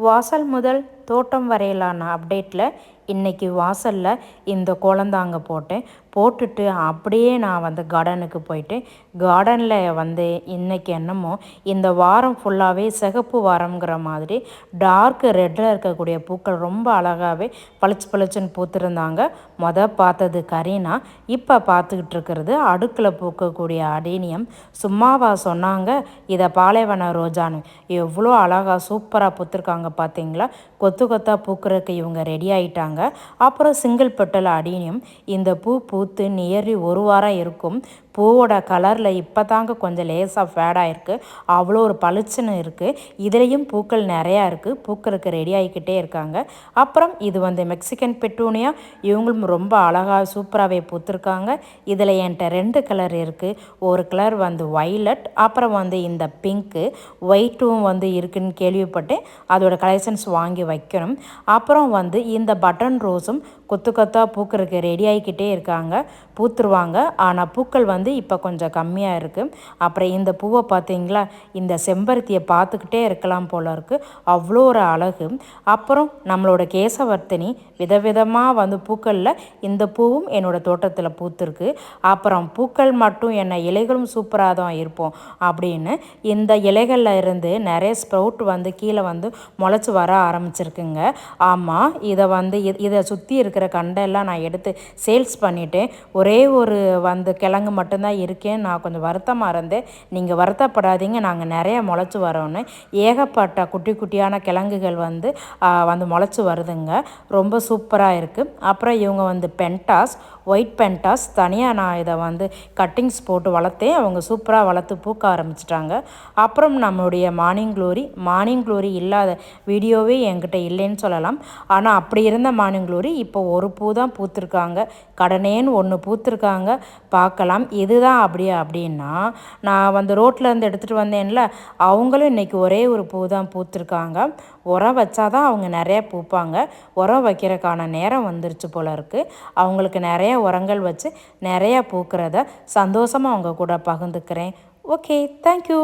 வாசல் முதல் தோட்டம் வரையிலான அப்டேட்டில் இன்றைக்கி வாசலில் இந்த குழந்தாங்க போட்டேன். போட்டுட்டு அப்படியே நான் வந்து கார்டனுக்கு போயிட்டு கார்டனில் வந்து இன்றைக்கி என்னமோ இந்த வாரம் ஃபுல்லாகவே சிகப்பு வாரம்ங்கிற மாதிரி டார்க் ரெட்டில் இருக்கக்கூடிய பூக்கள் ரொம்ப அழகாகவே பளிச்சு பளிச்சுன்னு பூத்துருந்தாங்க. மொதல் பார்த்தது கரீனா இப்போ பார்த்துக்கிட்டு இருக்கிறது அடுக்கில் பூக்கக்கூடிய அடீனியம். சும்மாவா சொன்னாங்க இதை பாலைவன ரோஜான்னு. எவ்வளோ அழகாக சூப்பராக பூத்துருக்காங்க பார்த்தீங்களா கொத்து கொத்து கொத்தாக பூக்கிறதுக்கு இவங்க ரெடி ஆகிட்டாங்க அப்புறம் சிங்கிள் பெட்டல் அடியும். இந்த பூ பூத்து நியர்லி ஒரு வாரம் இருக்கும். பூவோட கலரில் இப்போ தாங்க கொஞ்சம் லேசாக ஃபேடாக இருக்குது அவ்வளோ ஒரு பளிச்சுன்னு இருக்குது இதுலேயும் பூக்கள் நிறையா இருக்குது பூக்களுக்கு ரெடி ஆகிக்கிட்டே இருக்காங்க. அப்புறம் இது வந்து மெக்சிகன் பெட்டூனியா இவங்களும் ரொம்ப அழகாக சூப்பராகவே பூத்துருக்காங்க. இதில் என்கிட்ட ரெண்டு கலர் இருக்குது ஒரு கலர் வந்து வைலட் அப்புறம் வந்து இந்த பிங்க்கு ஒயிட்டும் வந்து இருக்குன்னு கேள்விப்பட்டேன். அதோட கலெக்ஷன்ஸ் வாங்கி வைக்கணும். அப்புறம் வந்து இந்த பட்டன் ரோஸும் கொத்து கொத்தாக பூக்கிறதுக்கு ரெடி ஆகிக்கிட்டே இருக்காங்க. பூத்துருவாங்க. ஆனால் பூக்கள் வந்து இப்போ கொஞ்சம் கம்மியாக இருக்குது அப்புறம் இந்த பூவை பார்த்தீங்களா இந்த செம்பருத்தியை பார்த்துக்கிட்டே இருக்கலாம் போல இருக்குது அவ்வளோ ஒரு அழகு. அப்புறம் நம்மளோட கேசவர்த்தினி விதவிதமாக வந்து பூக்களில் இந்த பூவும் என்னோடய தோட்டத்தில் பூத்துருக்கு. அப்புறம் பூக்கள் மட்டும் என்ன இலைகளும் சூப்பராக தான் இருப்போம் அப்படின்னு இந்த இலைகளில் இருந்து நிறைய ஸ்ப்ரவுட் வந்து கீழே வந்து முளைச்சி வர ஆரம்பிச்சிருக்கு. இருக்குங்க. ஆமாம் இதை வந்து இதை சுற்றி இருக்கிற கண்டெல்லாம் நான் எடுத்து சேல்ஸ் பண்ணிவிட்டேன் ஒரே ஒரு வந்து கிழங்கு மட்டும்தான் இருக்கேன் நான் கொஞ்சம் வருத்தமாக இருந்தேன். நீங்கள் வருத்தப்படாதீங்க நாங்கள் நிறைய முளைச்சி வரோன்னு ஏகப்பட்ட குட்டி குட்டியான கிழங்குகள் வந்து வந்து முளைச்சி வருதுங்க. ரொம்ப சூப்பராக இருக்குது அப்புறம் இவங்க வந்து பென்டாஸ் ஒயிட் பென்டாஸ். தனியாக நான் இதை வந்து கட்டிங்ஸ் போட்டு வளர்த்தேன். அவங்க சூப்பராக வளர்த்து பூக்க ஆரம்பிச்சிட்டாங்க. அப்புறம் நம்மளுடைய மார்னிங் க்ளோரி மார்னிங் க்ளோரி இல்லாத வீடியோவே என்கிட்ட இல்லைன்னு சொல்லலாம். ஆனால் அப்படி இருந்த மானுங்களூரி இப்போ ஒரு பூ தான் பூத்திருக்காங்க. கடனேன்னு ஒன்று பூத்திருக்காங்க. பார்க்கலாம். இதுதான் அப்படியே அப்படின்னா நான் வந்து ரோட்டிலேருந்து எடுத்துகிட்டு வந்தேன்ல அவங்களும் இன்றைக்கி ஒரே ஒரு பூ தான் பூத்திருக்காங்க. உரம் வச்சாதான் அவங்க நிறையா பூப்பாங்க. உரம் வைக்கிறக்கான நேரம் வந்துருச்சு போல இருக்குது அவங்களுக்கு நிறைய உரங்கள் வச்சு நிறையா பூக்கிறத சந்தோஷமாக அவங்க கூட பகிர்ந்துக்கிறேன். Okay thank you